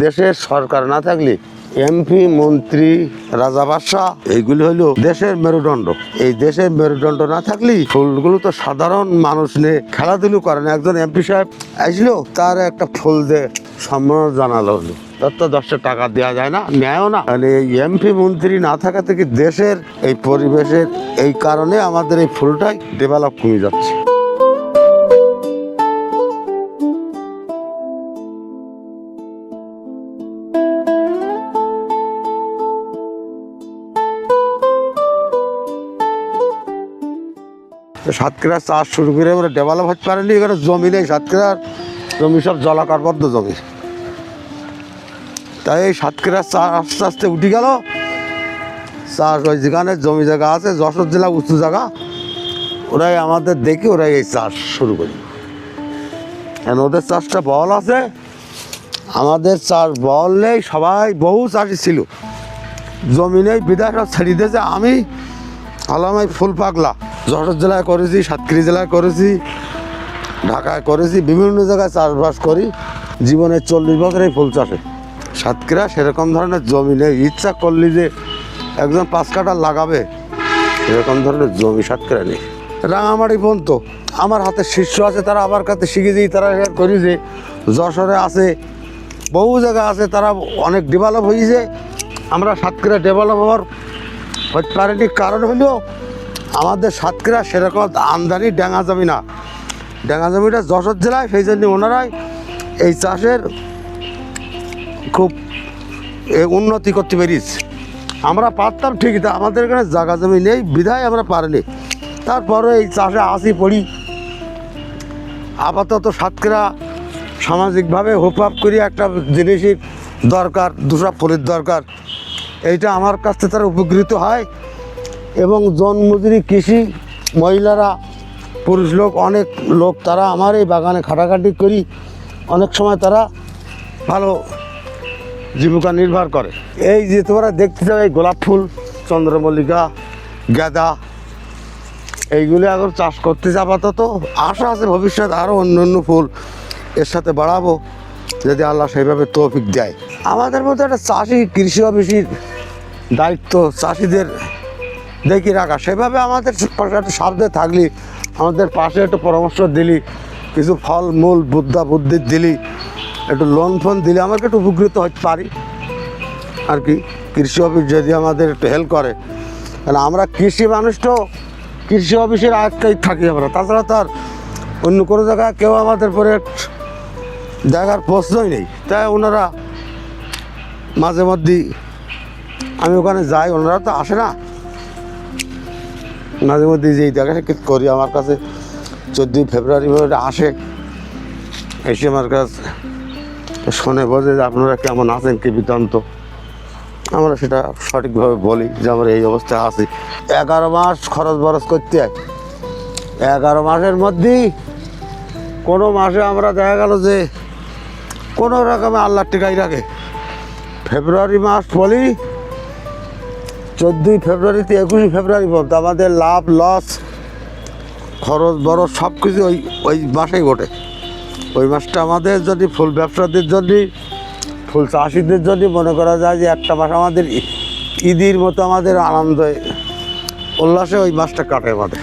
দেশের সরকার না থাকলে এমপি, মন্ত্রী, রাজা বাদশাহ, এইগুলি হলো দেশের মেরুদণ্ড। এই দেশের মেরুদণ্ড না থাকলে ফুলগুলো তো সাধারণ মানুষ নিয়ে খেলাধুলো করে না। একজন এমপি সাহেব আসলো, তার একটা ফুল দিয়ে সম্মান জানালো। হলো তার তো দশটা টাকা দেওয়া যায় না, নেয়ও না। মানে এমপি, মন্ত্রী না থাকা থেকে দেশের এই পরিবেশের এই কারণে আমাদের এই ফুলটাই ডেভেলপ কমে যাচ্ছে। সাতক্ষীরা চাষ শুরু করে এবারে ডেভেলপ হতে পারেনি এখানে জমি নেই সাতক্ষীরার। জমি সব জলাকারবদ্ধ জমি। তাই এই সাতক্ষীরা চাষ আস্তে আস্তে উঠে গেল। চাষ ওই যেখানে জমি জায়গা আছে, যশোর জেলা উঁচু জায়গা, ওরাই আমাদের দেখি ওরাই এই চাষ শুরু করি। কারণ ওদের চাষটা বল আছে? আমাদের চাষ বল নেই, সবাই বহু চাষি ছিল। জমি নেই বিদায় সব ছেড়ে দিয়েছে। আমি আলামাই ফুল পাগলা। যশোর জেলায় করেছি, সাতক্ষীরা জেলায় করেছি, ঢাকায় করেছি, বিভিন্ন জায়গায় চাষবাস করি। জীবনে চল্লিশ বছর এই ফুল চাষে। সাতক্ষীরা সেরকম ধরনের জমি নেই। ইচ্ছা করলি যে একজন পাঁচ কাটা লাগাবে এরকম ধরনের জমি সাতক্ষীরা নেই। রাঙামাটি পর্যন্ত আমার হাতে শিষ্য আছে, তারা আমার কাছে শিখেছি, তারা করি যে যশোরে আছে, বহু জায়গা আছে, তারা অনেক ডেভেলপ হয়েছে। আমরা সাতক্ষীরা ডেভেলপ হওয়ার হতে পারেনি, কারণ হলো আমাদের সাতক্ষীরা সেরকম আমদানি ডেঙা জমি না। ডেঙা জমিটা যশোর জেলায়, সেই জন্য ওনারাই এই চাষের খুব উন্নতি করতে পেরেছি। আমরা পারতাম ঠিকই, তা আমাদের এখানে জায়গা জমি নেই, বিধায় আমরা পারিনি। তারপরে এই চাষে আসি পড়ি। আপাতত সাতক্ষীরা সামাজিকভাবে হুপ হাপ করি একটা জিনিসই দরকার, দুসরা ফুলের দরকার। এইটা আমার কাছ থেকে তারা উপকৃত হয়। এবং জন্মজুরি কৃষি মহিলারা, পুরুষ লোক, অনেক লোক, তারা আমার এই বাগানে খাটাখাটি করি। অনেক সময় তারা ভালো জীবিকা নির্ভর করে। এই যে তোমরা দেখতে চাও, এই গোলাপ ফুল, চন্দ্রমল্লিকা, গাঁদা, এইগুলি এখন চাষ করতে আপাতত। আশা আছে ভবিষ্যৎ আরও অন্য অন্য ফুল এর সাথে বাড়াবো, যদি আল্লাহ সেইভাবে তৌফিক দেয়। আমাদের মতো একটা চাষি, কৃষি অফিসির দায়িত্ব, চাষিদের দেখি রাখা। সেভাবে আমাদের একটা সাবধানে থাকলি, আমাদের পাশে একটু পরামর্শ দিলি, কিছু ফল, মূল, বুদ্ধা, বুদ্ধি দিলি, একটু লোন ফোন দিলে, আমাকে একটু উপকৃত হতে পারি। আর কি, কৃষি অফিস যদি আমাদের একটু হেল্প করে, তাহলে আমরা কৃষি মানুষ তো, কৃষি অফিসের আয়ত্তায় থাকি আমরা। তাছাড়া তো আর অন্য কোনো জায়গায় কেউ আমাদের পরে দেখার প্রশ্নই নেই। তাই ওনারা মাঝে মধ্যেই, আমি ওখানে যাই, ওনারা তো আসে না। মাঝে মধ্যে যেই দেখা করি, আমার কাছে চোদ্দোই ফেব্রুয়ারি ওটা আসে, এসে আমার কাছে শোনে বোঝে যে আপনারা কেমন আছেন, কি বৃত্তান্ত আমরা সেটা সঠিকভাবে বলি যে আমরা এই অবস্থায় আছি। এগারো মাস খরচ বরচ করতে হয়। এগারো মাসের মধ্যেই কোনো মাসে আমরা দেখা গেল যে কোনো রকমে আল্লাহ টিকাই রাখে। ফেব্রুয়ারি মাস বলি চোদ্দোই ফেব্রুয়ারিতে একুশে ফেব্রুয়ারি পর্যন্ত আমাদের লাভ, লস, খরচ বরচ সব কিছু ওই ওই মাসেই ঘটে। ওই মাসটা আমাদের যদি ফুল ব্যবসাদের জন্য ফুল চাষিদের জন্য মনে করা যায় যে একটা মাস আমাদের ঈদের মতো আমাদের আনন্দ, উল্লাসে ওই মাসটা কাটে আমাদের।